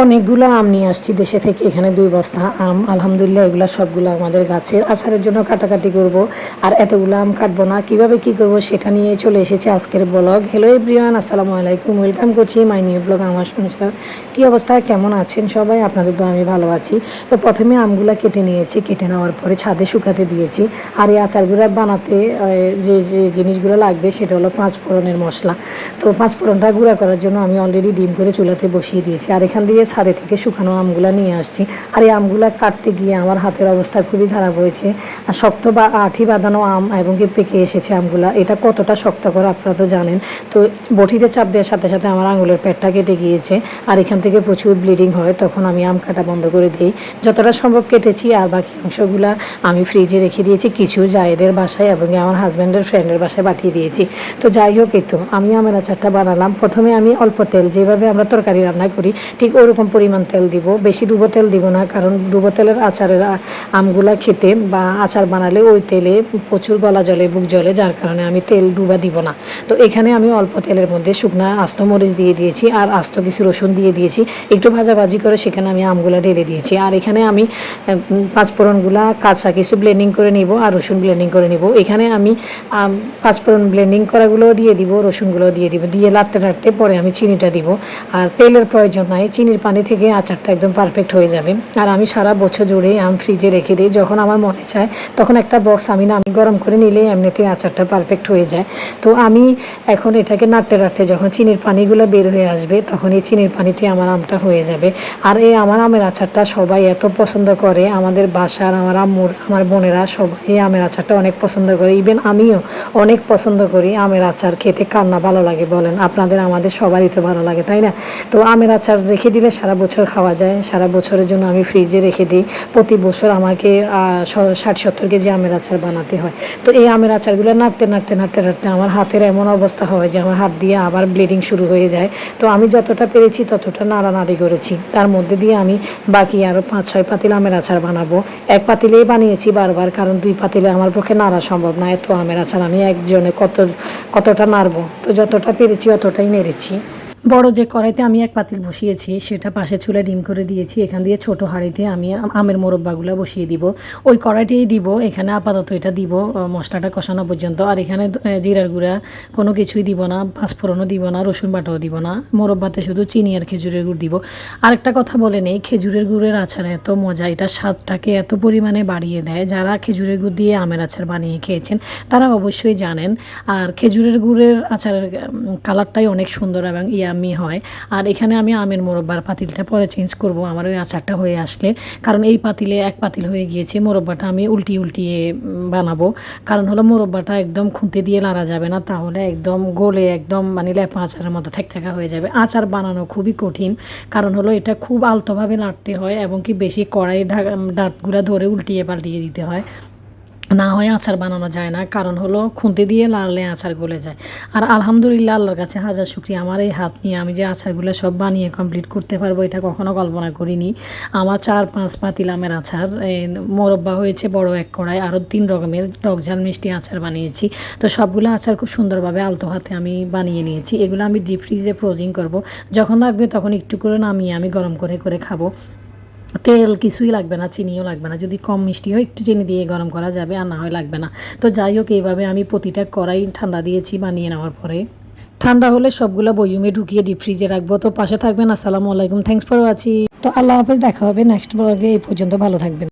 অনেকগুলো আম নিয়ে আসছি দেশে থেকে, এখানে দুই বস্তা আম। আলহামদুলিল্লাহ, এগুলো সবগুলো আমাদের গাছের আচারের জন্য কাটাকাটি করব। আর এতগুলো আম কাটবো না, কীভাবে কি করব সেটা নিয়ে চলে এসেছে আজকের ব্লগ। হ্যালো এভরিওয়ান আসসালামু আলাইকুম ওয়েলকাম করছি মাই নিউ ব্লগ আমার সংসার। কী অবস্থা, কেমন আছেন সবাই? আপনাদের তো আমি ভালো আছি। তো প্রথমে আমগুলো কেটে নিয়েছি, কেটে নেওয়ার পরে ছাদে শুকাতে দিয়েছি। আর এই আচারগুলো বানাতে যে যে জিনিসগুলো লাগবে সেটা হলো পাঁচ ফোড়নের মশলা। তো পাঁচ ফোড়নটা গুঁড়া করার জন্য আমি অলরেডি ডিম করে চুলাতে বসিয়ে দিয়েছি। আর এখান দিয়ে ছাদে থেকে শুকানো আমগুলো নিয়ে আসছি। আর এই আমগুলো কাটতে গিয়ে আমার হাতের অবস্থা খুবই খারাপ হয়েছে। আর শক্ত বা আঠি বাঁধানো আম এবং কি পেকে এসেছে আমগুলা, এটা কতটা শক্ত করে আপনারা তো জানেন। তো বটিতে চাপ দেওয়ার সাথে সাথে আমার আঙুলের পেটটা কেটে গিয়েছে। আর এখান থেকে প্রচুর ব্লিডিং হয়, তখন আমি আম কাটা বন্ধ করে দিই। যতটা সম্ভব কেটেছি, আর বাকি অংশগুলা আমি ফ্রিজে রেখে দিয়েছি। কিছু জায়েদের বাসায় এবং আমার হাজব্যান্ডের ফ্রেন্ডের বাসায় পাঠিয়ে দিয়েছি। তো যাই হোক, এই তো, আমি আমের আচারটা বানালাম। প্রথমে আমি অল্প তেল, যেভাবে আমরা তরকারি রান্না করি, ঠিক ওরকম পরিমাণ তেল দিব। বেশি ডুবো তেল দিব না, কারণ ডুবো তেলের আচারের আমগুলা খেতে বা আচার বানালে ওই তেলে প্রচুর গলা জলে বুক জলে যার কারণে আমি তেল ডুবা দিব না। তো এখানে আমি অল্প তেলের মধ্যে শুকনা আস্ত মরিচ দিয়ে দিয়েছি আর আস্ত কিছু রসুন দিয়ে দিয়েছি। একটু ভাজাভাজি করে সেখানে আমি আমগুলা ঢেলে দিয়েছি। আর এখানে আমি পাঁচফোড়নগুলা কাঁচা কিছু ব্লেন্ডিং করে নিব আর রসুন ব্লেন্ডিং করে নিব। এখানে আমি পাঁচফোড়ন ব্লেন্ডিং করাগুলো দিয়ে দিব রসুনগুলো দিয়ে দিব। দিয়ে লাটতে লাড়তে পরে আমি চিনিটা দিব। আর তেলের প্রয়োজন নাই, চিনির পানি থেকে আচারটা একদম পারফেক্ট হয়ে যাবে। আর আমি সারা বছর জুড়ে আম ফ্রিজে রেখে দিই, যখন আমার মনে চায়, তখন একটা বক্স আমি না, আমি গরম করে নিলেই এমনিতেই আচারটা পারফেক্ট হয়ে যায়। তো আমি এখন এটাকে নাড়তে নাড়তে যখন চিনির পানিগুলো বের হয়ে আসবে, তখন এই চিনির পানিতে আমার আমটা হয়ে যাবে। আর এই আমার আমের আচারটা সবাই এত পছন্দ করে, আমাদের বাসার, আমার আম্মুর, আমার বোনেরা সবাই এই আমের আচারটা অনেক পছন্দ করে। ইভেন আমিও অনেক পছন্দ করি আমের আচার, খেতে কার না ভালো লাগে বলেন? আপনাদের, আমাদের সবারই তো ভালো লাগে, তাই না? তো আমের আচার রেখে দিলে সারা বছর খাওয়া যায়, সারা বছরের জন্য আমি ফ্রিজে রেখে দিই। প্রতি বছর আমাকে ষাট, সত্তর কেজি আমের আচার বানাতে হয়। তো এই আমের আচারগুলো নাড়তে নাড়তে নাড়তে নাড়তে আমার হাতের এমন অবস্থা হয় যে আমার হাত দিয়ে আবার ব্লিডিং শুরু হয়ে যায়। তো আমি যতটা পেরেছি ততটা নাড়ানাড়ি করেছি। তার মধ্যে দিয়ে আমি বাকি আরও পাঁচ, ছয় পাতিল আমের আচার বানাবো। এক পাতিলেই বানিয়েছি বারবার, কারণ দুই পাতিলে আমার পক্ষে নাড়া সম্ভব না। এত আমের আচার আমি একজনে কত, কতটা নাড়বো? তো যতটা পেরেছি অতটাই নেড়েছি। বড় যে কড়াইতে আমি এক পাতিল বসিয়েছি, সেটা পাশে চুলে ডিম করে দিয়েছি। এখান দিয়ে ছোট হাঁড়িতে আমি আমের মোরব্বাগুলো বসিয়ে দিব। ওই কড়াইটাই দিব, এখানে আপাতত এটা দিব মশলাটা কষানো পর্যন্ত। আর এখানে জিরার গুঁড়া কোনো কিছুই দিব না, পাঁচফোড়নও দিব না, রসুন বাটাও দিব না। মোরব্বাতে শুধু চিনি আর খেজুরের গুড় দিব। আরেকটা কথা বলে নেই, খেজুরের গুড়ের আচার এত মজা, এটা স্বাদটাকে এত পরিমাণে বাড়িয়ে দেয়। যারা খেজুরের গুড় দিয়ে আমের আচার বানিয়ে খেয়েছেন, তারা অবশ্যই জানেন। আর খেজুরের গুড়ের আচারের কালারটাই অনেক সুন্দর এবং ইয়ামি হয়। আর এখানে আমি আমের মোরব্বার পাতিলটা পরে চেঞ্জ করব। আমার ওই আচারটা হয়ে আসলে। কারণ এই পাতিলে এক পাতিল হয়ে গিয়েছে মোরব্বাটা আমি উল্টিয়ে উল্টিয়ে বানাবো। কারণ হলো মোরব্বাটা একদম খুঁতে দিয়ে লাড়া যাবে না, তাহলে একদম গোলে একদম মানে লেপা আচারের মতো থেক থাকা হয়ে যাবে। আচার বানানো খুবই কঠিন। কারণ হলো এটা খুব আলতোভাবে লাড়তে হয় এবং কি বেশি কড়াই ডাটগুলা ধরে উল্টিয়ে পাল্টিয়ে দিতে হয়। না হয় আচার বানানো যায় না। কারণ হলো খুন্তি দিয়ে লাড়লে আচার গলে যায়। আর আলহামদুলিল্লাহ আল্লাহর কাছে হাজার শুক্রিয়া। আমার এই হাত নিয়ে আমি যে আচারগুলো সব বানিয়ে কমপ্লিট করতে পারব, এটা কখনো কল্পনা করিনি। আমার চার পাঁচ পাতিলামের আচার মোরব্বা হয়েছে বড় এক কড়াই, আরও তিন রকমের টক ঝাল মিষ্টি আচার বানিয়েছি। তো সবগুলো আচার খুব সুন্দরভাবে আলতো হাতে আমি বানিয়ে নিয়েছি। এগুলো আমি ডিপ ফ্রিজে ফ্রোজিং করব। যখন লাগবে তখন একটু করে নামিয়ে আমি গরম করে করে খাব। তেল কিছুই লাগবে না, চিনিও লাগবে না। যদি কম মিষ্টি হয়, একটু চিনি দিয়ে গরম করা যাবে আর না হয় লাগবে না। তো যাই হোক, এইভাবে আমি প্রতিটা কড়াই ঠান্ডা দিয়েছি বানিয়ে নেওয়ার পরে। ঠান্ডা হলে সবগুলো বয়ুমে ঢুকিয়ে ডিপ ফ্রিজে রাখব। তো পাশে থাকবেন, আসসালামু আলাইকুম থ্যাংকস ফর ওয়াচিং তো আল্লাহ হাফেজ, দেখা হবে নেক্সট ব্লগে এই পর্যন্ত ভালো থাকবেন।